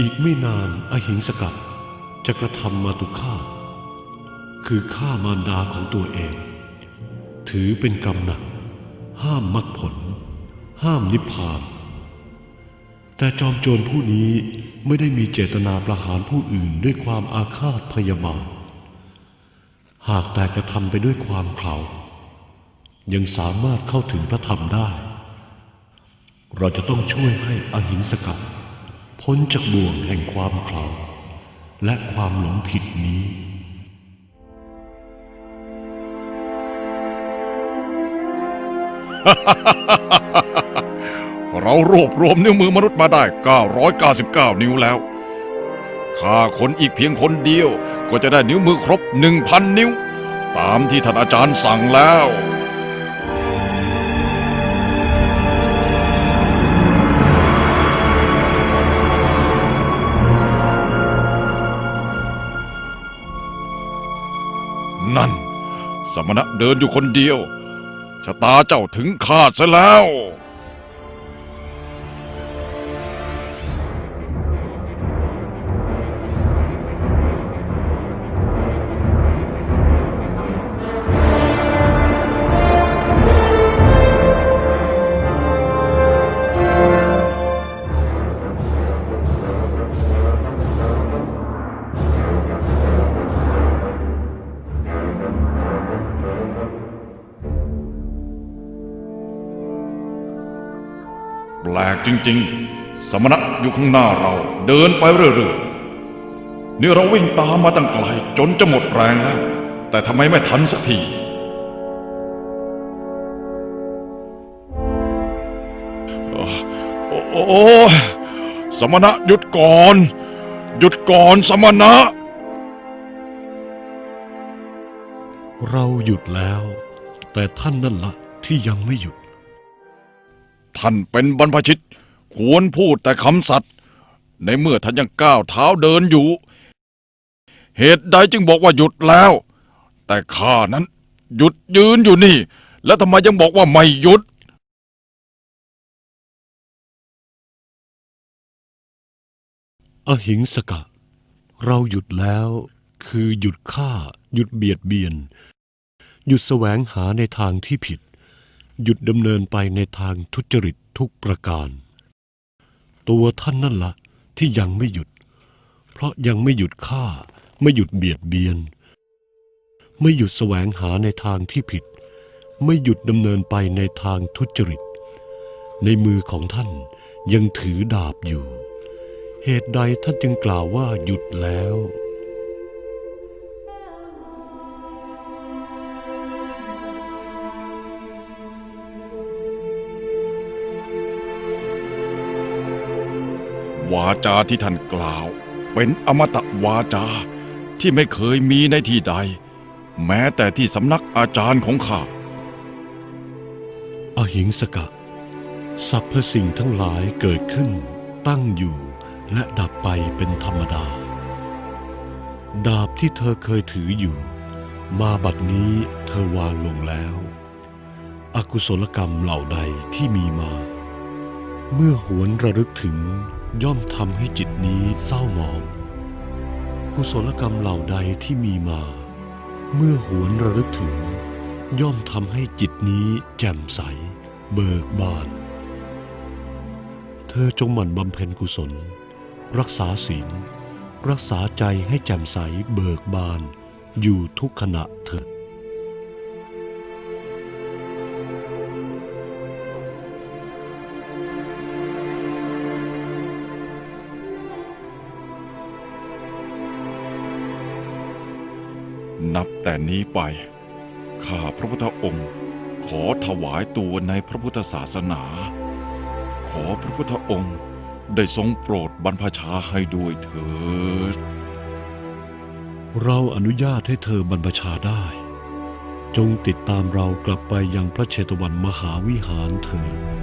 อีกไม่นานอหิงสกัดจะกระทำมาตุฆาตคือฆ่ามารดาของตัวเอง ถือเป็นกรรมหนัก ห้ามมรรคผล ห้ามนิพพาน แต่จอมโจรผู้นี้ไม่ได้มีเจตนาประหารผู้อื่นด้วยความอาฆาตพยาบาท หากแต่กระทำไปด้วยความเขลายังสามารถเข้าถึงพระธรรมได้ เราจะต้องช่วยให้อหิงสกัด พ้นจากบ่วงแห่งความเขลาและความหลงผิดนี้ เรารวบรวมนิ้วมือมนุษย์มาได้ 999 นิ้วแล้วฆ่าคนอีกเพียงคนเดียวก็จะได้นิ้วมือครบ 1,000 นิ้ว ตามที่ท่านอาจารย์สั่งแล้ว สมณะเดินอยู่คนเดียวชะตาเจ้าถึงขาดซะแล้ว แปลกจริง ๆ สมณะอยู่ข้างหน้าเราเดินไปเรื่อยๆนี่เราวิ่งตามมาตั้งไกลจนจะหมดแรงแล้ว แต่ทำไมไม่ทันสักทีโอ้โอสมณะหยุดก่อน หยุดก่อนสมณะ เราหยุดแล้ว แต่ท่านนั่นละที่ยังไม่หยุด ท่านเป็นบรรพชิต ควรพูดแต่คำสัตย์ในเมื่อท่านยังก้าวเท้าเดินอยู่ เหตุใดจึงบอกว่าหยุดแล้ว แต่ข้านั้น หยุดยืนอยู่นี่ แล้วทำไมยังบอกว่าไม่หยุด อหิงสกะ เราหยุดแล้ว คือหยุดฆ่า หยุดเบียดเบียน หยุดแสวงหาในทางที่ผิด หยุดดำเนินไปในทางทุจริตทุกประการ ตัวท่านนั่นละที่ยังไม่หยุด เพราะยังไม่หยุดฆ่า ไม่หยุดเบียดเบียน ไม่หยุดแสวงหาในทางที่ผิด ไม่หยุดดำเนินไปในทางทุจริต ในมือของท่านยังถือดาบอยู่ เหตุใดท่านจึงกล่าวว่าหยุดแล้ว วาจาที่ท่านกล่าว เป็นอมตะวาจาที่ไม่เคยมีในที่ใด แม้แต่ที่สำนักอาจารย์ของข้าอหิงสกะสรรพสิ่งทั้งหลายเกิดขึ้น ตั้งอยู่และดับไปเป็นธรรมดา ดาบที่เธอเคยถืออยู่ มาบัดนี้เธอวางลงแล้ว อกุศลกรรมเหล่าใดที่มีมา เมื่อหวนระลึกถึง ย่อมทำให้จิตนี้เศร้าหมอง กุศลกรรมเหล่าใดที่มีมา เมื่อหวนระลึกถึง ย่อมทำให้จิตนี้แจ่มใส เบิกบาน เธอจงหมั่นบำเพ็ญกุศล รักษาศีล รักษาใจให้แจ่มใสเบิกบาน อยู่ทุกขณะเถิด นับแต่นี้ไป ข้าพระพุทธองค์ ขอถวายตัวในพระพุทธศาสนา ขอพระพุทธองค์ได้ทรงโปรดบรรพชาให้ด้วยเถิด เราอนุญาตให้เธอบรรพชาได้ จงติดตามเรากลับไปยังพระเชตวันมหาวิหารเถิด